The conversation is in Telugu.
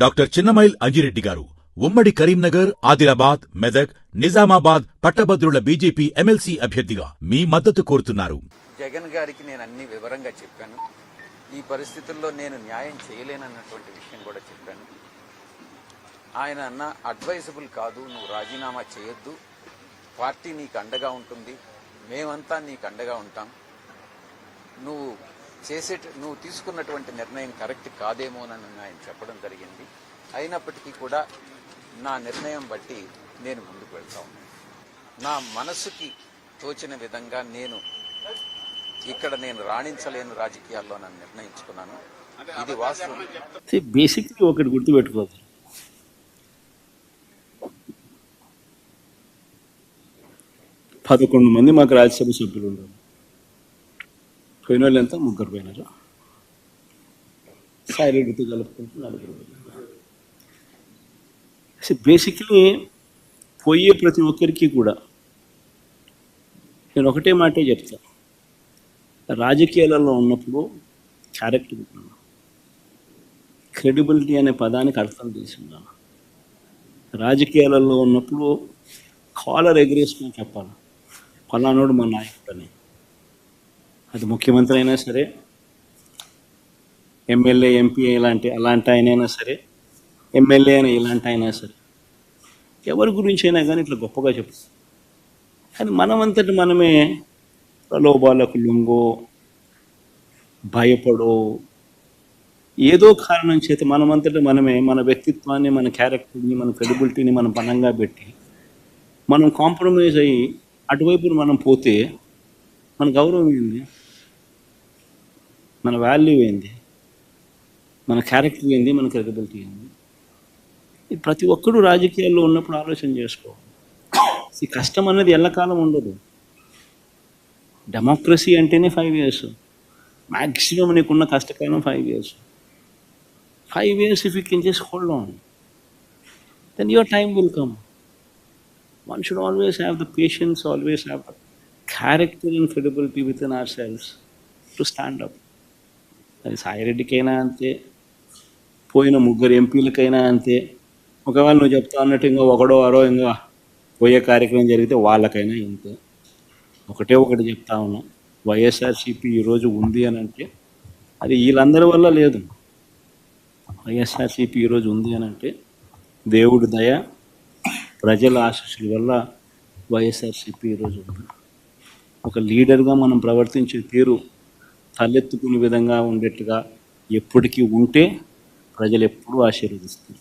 డాక్టర్ చిన్నమైల్ అంజిరెడ్డి గారు ఉమ్మడి కరీంనగర్ ఆదిలాబాద్ మెదక్ నిజామాబాద్ పట్టభద్రుల బీజేపీ ఎమ్మెల్సీ అభ్యర్థిగా మీ మద్దతు కోరుతున్నారు. జగన్ గారికి నేను అన్ని వివరంగా చెప్పాను. ఈ పరిస్థితుల్లో నేను న్యాయం చేయలేనన్నటువంటి విషయం కూడా చెప్పాను. ఆయన అన్న అడ్వైజబుల్ కాదు నువ్వు రాజీనామా చేయొద్దు. పార్టీ నీకు అండగా ఉంటుంది. మేమంతా నీకు అండగా ఉంటాం. నువ్వు చేసే నువ్వు తీసుకున్నటువంటి నిర్ణయం కరెక్ట్ కాదేమోనని ఆయన చెప్పడం జరిగింది. అయినప్పటికీ కూడా నా నిర్ణయం బట్టి నేను ముందుకు వెళ్తా ఉన్నాను. నా మనసుకి తోచిన విధంగా నేను ఇక్కడ నేను రాణించలేను రాజకీయాల్లో నన్ను నిర్ణయించుకున్నాను. ఇది వాస్తవం. బేసిక్లీ ఒకటి గుర్తుపెట్టుకోవాలి పదకొండు మంది మాకు రాజ్యసభ సభ్యులు ఉన్నారు. పోయిన వాళ్ళు ఎంత? ముగ్గురు పోయినారు. సాయిరెడ్డితో కలుపుకుంటూ నలుగురు పోయినారు. అసలు బేసిక్లీ పోయే ప్రతి ఒక్కరికి కూడా నేను ఒకటే మాటే చెప్తా. రాజకీయాలలో ఉన్నప్పుడు క్యారెక్టర్ ఉన్నాను క్రెడిబిలిటీ అనే పదానికి అర్థం తెలిసి రాజకీయాలలో ఉన్నప్పుడు కాలర్ ఎగరేసుకుని చెప్పాలి. పలానాడు మా నాయకుడు అని. అది ముఖ్యమంత్రి అయినా సరే ఎమ్మెల్యే ఎంపీ ఇలాంటి అలాంటి ఆయనైనా సరే ఎమ్మెల్యే అయినా ఇలాంటి అయినా సరే ఎవరి గురించి అయినా కానీ ఇట్లా గొప్పగా చెప్పు. కానీ మనమంతటి మనమే ప్రలోభాలకు లొంగో భయపడో ఏదో కారణం చేత మనమంతటి మనమే మన వ్యక్తిత్వాన్ని మన క్యారెక్టర్ని మన క్రెడిబిలిటీని మనం బలంగా పెట్టి మనం కాంప్రమైజ్ అయ్యి అటువైపు మనం పోతే మన గౌరవం ఏంది? మన వాల్యూ ఏంది? మన క్యారెక్టర్ ఏంది? మన క్రెడిబిలిటీ ఏంది? ప్రతి ఒక్కరూ రాజకీయాల్లో ఉన్నప్పుడు ఆలోచన చేసుకోవాలి. ఈ కష్టం అనేది ఎల్లకాలం ఉండదు. డెమోక్రసీ అంటేనే ఫైవ్ ఇయర్స్ మ్యాక్సిమం నీకున్న కష్టకాలం five years five years if you can just hold on then your time will come one should always have the patience always have the character and credibility within ourselves to stand up అది సాయిరెడ్డికైనా అంతే పోయిన ముగ్గురు ఎంపీలకైనా అంతే. ఒకవేళ నువ్వు చెప్తా అన్నట్టు ఇంకా ఒకడో అరో ఇంకా పోయే కార్యక్రమం జరిగితే వాళ్ళకైనా ఇంతే. ఒకటే ఒకటి చెప్తా ఉన్నాం. వైఎస్ఆర్సీపీ ఈరోజు ఉంది అని అంటే అది వీళ్ళందరి వల్ల లేదు. వైఎస్ఆర్సీపీ ఈరోజు ఉంది అని అంటే దేవుడి దయ ప్రజల ఆశీస్సుల వల్ల వైఎస్ఆర్సీపీ ఈరోజు ఉంది. ఒక లీడర్గా మనం ప్రవర్తించే తీరు తలెత్తుకునే విధంగా ఉండేట్టుగా ఎప్పటికీ ఉంటే ప్రజలు ఎప్పుడూ ఆశీర్వదిస్తారు.